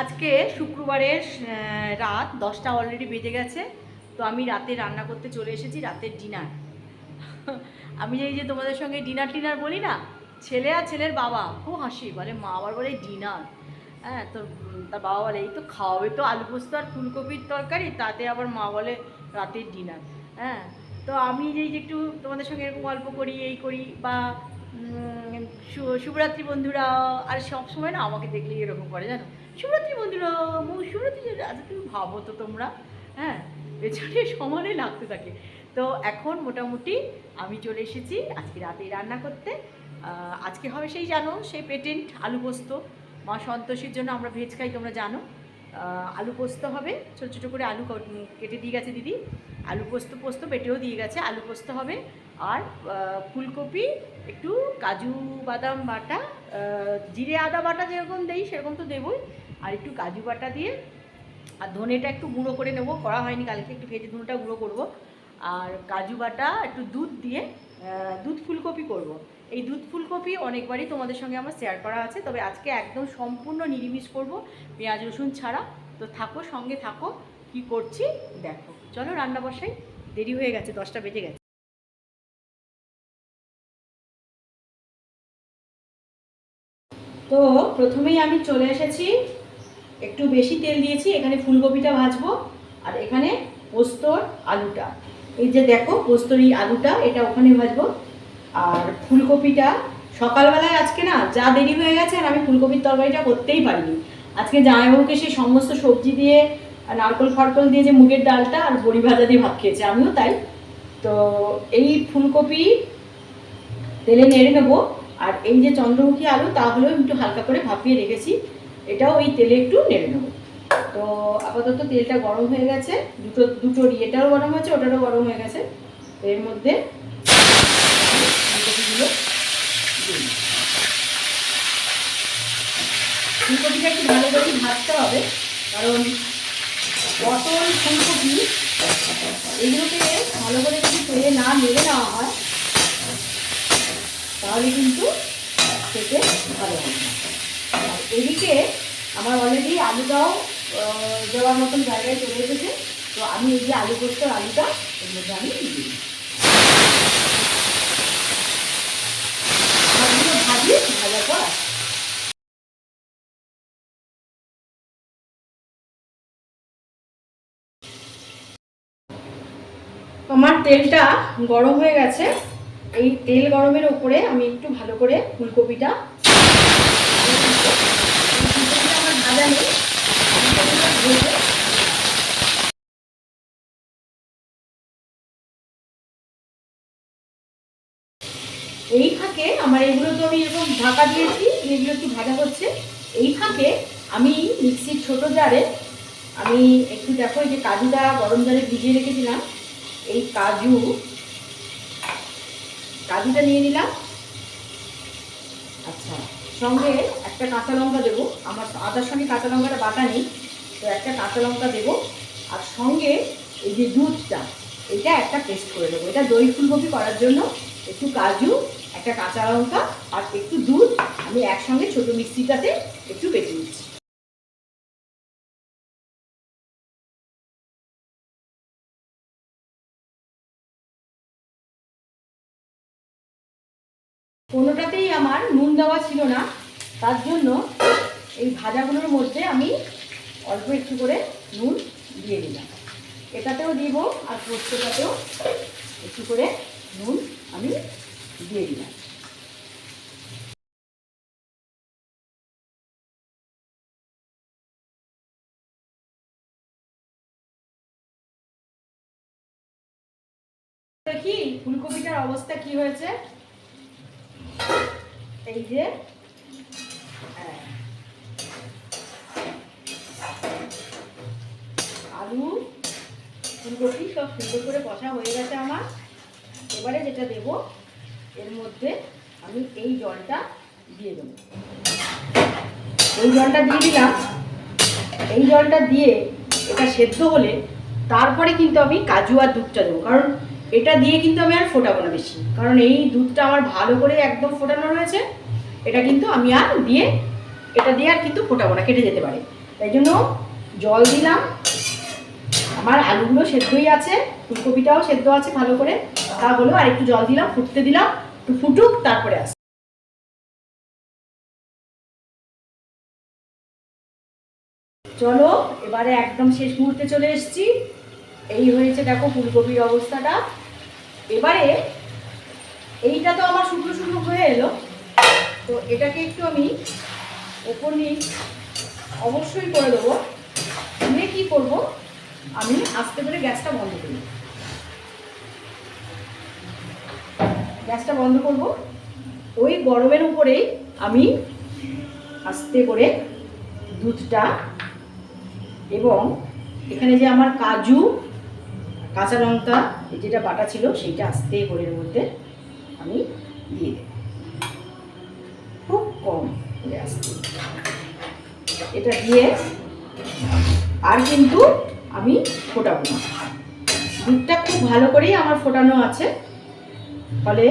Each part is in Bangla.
আজকে শুক্রবারের রাত দশটা অলরেডি বেজে গেছে, তো আমি রাতে রান্না করতে চলে এসেছি রাতের ডিনার আমি এই যে তোমাদের সঙ্গে ডিনার টিনার বলি না, ছেলে আর ছেলের বাবা, খুব হাসি, বলে মা আবার বলে ডিনার হ্যাঁ তো তার বাবা বলে, এই তো খাওয়াবে তো আলু পোস্ত আর ফুলকপির তরকারি, তাতে আবার মা বলে রাতের ডিনার হ্যাঁ তো আমি যে এই যে একটু তোমাদের সঙ্গে এরকম গল্প করি, এই করি, বা শুভরাত্রি বন্ধুরা। আর সব সময় না আমাকে দেখলে এরকম করে, জানো? শুভরাত্রি বন্ধুরা শুভরাত্রি আচ্ছা তুমি ভাবো তো তোমরা হ্যাঁ? পেছনে সমানে লাগতে থাকে। তো এখন মোটামুটি আমি চলে এসেছি আজকে রাতে রান্না করতে। আজকে হবে সেই জানো, সেই পেটেন্ট আলু পোস্ত। মা সন্তোষীর জন্য আমরা ভেজ খাই, তোমরা জানো। আলু পোস্ত হবে, ছোটো ছোটো করে আলু কেটে দিয়ে গেছে দিদি। আলু পোস্ত পোস্ত পেটেও দিয়ে গেছে। আলু পোস্ত হবে আর ফুলকপি, একটু কাজু বাদাম বাটা জিরে আদা বাটা যেরকম দেই সেরকম তো দেবই। আর একটু কাজু বাটা দিয়ে, আর ধনেটা একটু গুঁড়ো করে নেব, করা হয়নি কালকে, একটু ভেজে ধনেটা গুঁড়ো করব। আর কাজু বাটা, একটু দুধ দিয়ে দুধ ফুলকপি করব। এই দুধ ফুলকপি অনেকবারই তোমাদের সঙ্গে আমার শেয়ার করা আছে, তবে আজকে একদম সম্পূর্ণ নিরামিষ করব, পেঁয়াজ, রসুন ছাড়া। তো থাকো, সঙ্গে থাকো, কি করছি, দেখো। চলো রান্না বসাই, দেরি হয়ে গেছে, দশটা বেজে গেছে। তো প্রথমেই আমি চলে এসেছি। একটু বেশি তেল দিয়েছি, এখানে ফুলকপিটা ভাজবো। আর এখানে পোস্তর আলুটা। এই যে দেখো, পোস্তর এই আলুটা, এটা ওখানে ভাজবো। আর ফুলকপিটা সকালবেলায় আজকে না যা দেরি হয়ে গেছে আর আমি ফুলকপির তরকারিটা করতেই পারিনি। আজকে জামাইবাবুকে সেই সমস্ত সবজি দিয়ে নারকল ফারকল দিয়ে যে মুগের ডালটা আর বড়ি ভাজা দিয়ে ভাত খেয়েছে, আমিও তাই। তো এই ফুলকপি তেলে নেড়ে নেব। আর এই যে চন্দ্রমুখী আলু, তাহলেও একটু হালকা করে ভাপিয়ে রেখেছি। এটাও এই তেলে একটু নেড়ে নেব। তো আপাতত তেলটা গরম হয়ে গেছে। দুটো দুটো এটাও গরম হয়েছে, ওটারও গরম হয়ে গেছে। এর মধ্যে ফুলকপিগুলো ফুলকপিটা একটু ভালো করে ভাজতে হবে, কারণ পটল, ফুলকপি, এগুলোকে ভালো করে যদি তেলে না নেড়ে নেওয়া হয় তাহলে কিন্তু খেতে ভালো হবে আর এদিকে আমার অলরেডি আলুটাও দেওয়ার মতন জায়গায় চলে এসেছে। তো আমি এই যে আলু পোস্ত আলুটা এর মধ্যে আমি দিই ভাজি। আমার তেলটা গরম হয়ে গেছে। এই তেল গরমের ওপরে আমি একটু ভালো করে ফুলকপিটা এই ফাঁকে আমার এগুলো তো আমি এরকম ঢাকা দিয়েছি, এগুলো একটু ভাজা হচ্ছে। এই ফাঁকে আমি মিক্সির ছোট জারে আমি একটু দেখো এই যে কাজুটা গরম জলে ভিজিয়ে রেখেছিলাম। এই কাজু কাজুটা নিয়ে নিলাম। আচ্ছা সঙ্গে একটা কাঁচা লঙ্কা দেবো। আমার আদার সঙ্গে কাঁচা লঙ্কাটা বাটা নেই, তো একটা কাঁচা লঙ্কা দেবো। আর সঙ্গে এই যে দুধটা, এটা একটা পেস্ট করে দেবো এটা দই ফুলকপি করার জন্য একটু কাজু, একটা কাঁচা লঙ্কা আর একটু দুধ। আমি একসঙ্গে ছোটো মিক্সিটাতে একটু বেটে নিচ্ছি। কোনোটাতেই আমার নুন দেওয়া ছিল না। তার জন্য এই ভাজাগুলোর মধ্যে আমি অল্প একটু করে নুন দিয়ে দিলাম। এটাতেও দিব আর পোস্তটাতেও একটু করে নুন আমি দিয়ে দিলাম। দেখি ফুলকপিটার অবস্থা কি হয়েছে? এই যে, আলু, ফুলকপি সব সুন্দর করে কষা হয়ে গেছে আমার। এবারে যেটা দেব, এর মধ্যে আমি এই জলটা দিয়ে দেবো। এই জলটা দিয়ে দিলাম। এই জলটা দিয়ে এটা সেদ্ধ হলে তারপরে কিন্তু আমি কাজু আর দুধটা দেবো। কারণ এটা দিয়ে কিন্তু আমি আর ফোটাবো না বেশি। কারণ এই দুধটা আমার ভালো করে একদম ফোটানো রয়েছে। এটা কিন্তু আমি আর দিয়ে, এটা দিয়ে আর কিন্তু ফোটাবো না, কেটে যেতে পারে। তাই জন্য জল দিলাম। আমার আলুগুলো সেদ্ধই আছে, ফুলকপিটাও সেদ্ধ আছে ভালো করে। তা হলো আর একটু জল দিলাম, ফুটতে দিলাম, একটু ফুটুক, তারপরে আস চলো, এবারে একদম শেষ মুহূর্তে চলে এসেছি। এই হয়েছে, দেখো, ফুলকপির অবস্থাটা। এবারে এইটা তো আমার শুকনো শুকনো হয়ে এলো। তো এটাকে একটু আমি ওপর নিচ অবশ্যই করে দেবো। দিয়ে কী করব? আমি আস্তে করে গ্যাসটা বন্ধ করি। গ্যাসটা বন্ধ করব। ওই গরমের উপরেই আমি আস্তে করে দুধটা এবং এখানে যে আমার কাজু কাঁচা লঙ্কা যেটা বাটা ছিল সেইটা আস্তে করে মধ্যে আমি দিয়ে দেব। খুব কম করে আসতে। এটা দিয়ে আর কিন্তু আমি ফোটাবো না। দুধটা খুব ভালো করেই আমার ফোটানো আছে। ফলে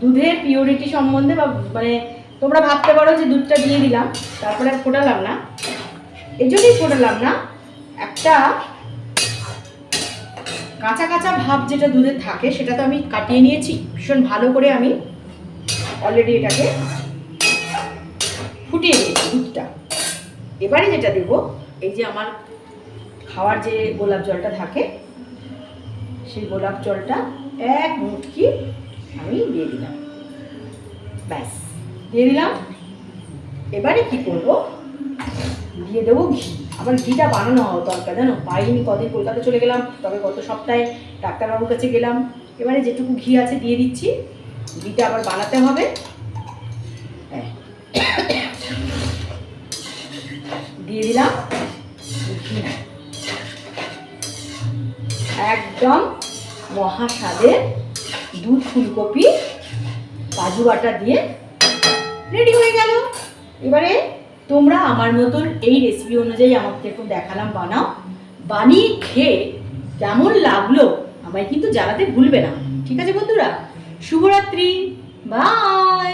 দুধের পিওরিটি সম্বন্ধে বা মানে তোমরা ভাবতে পারো যে দুধটা দিয়ে দিলাম, তারপরে আর ফোটালাম না। এই জন্যই ফোটালাম না। একটা কাঁচা কাঁচা ভাব যেটা দুধে থাকে, সেটা তো আমি কাটিয়ে নিয়েছি। ভীষণ ভালো করে আমি অলরেডি এটাকে ফুটিয়ে নিয়েছি দুধটা। এবারে যেটা দেব, এই যে আমার খাওয়ার যে গোলাপ জলটা থাকে, সেই গোলাপ জলটা এক মুটকি আমি দিয়ে দিলাম। ব্যাস, দিয়ে দিলাম। এবারে কি করব? দিয়ে দেবো ঘি। আবার ঘিটা বানানো হওয়া দরকার, জানো? পাইনি, কদিন কলকাতা চলে গেলাম, তবে গত সপ্তাহে ডাক্তারবাবুর কাছে গেলাম। এবারে যেটুকু ঘি আছে দিয়ে দিচ্ছি। ঘিটা আবার বানাতে হবে। হ্যাঁ। দিয়ে দিলাম। একদম মহা স্বাদের দুধ ফুলকপি, কাজু বাটা দিয়ে রেডি হয়ে গেল। এবারে তোমরা আমার মতন এই রেসিপি অনুযায়ী আমাকে একটু দেখালাম, বানাও। বানিয়ে খেয়ে কেমন লাগল আমায় কিন্তু জানাতে ভুলবে না। ঠিক আছে বন্ধুরা? শুভরাত্রি। বাই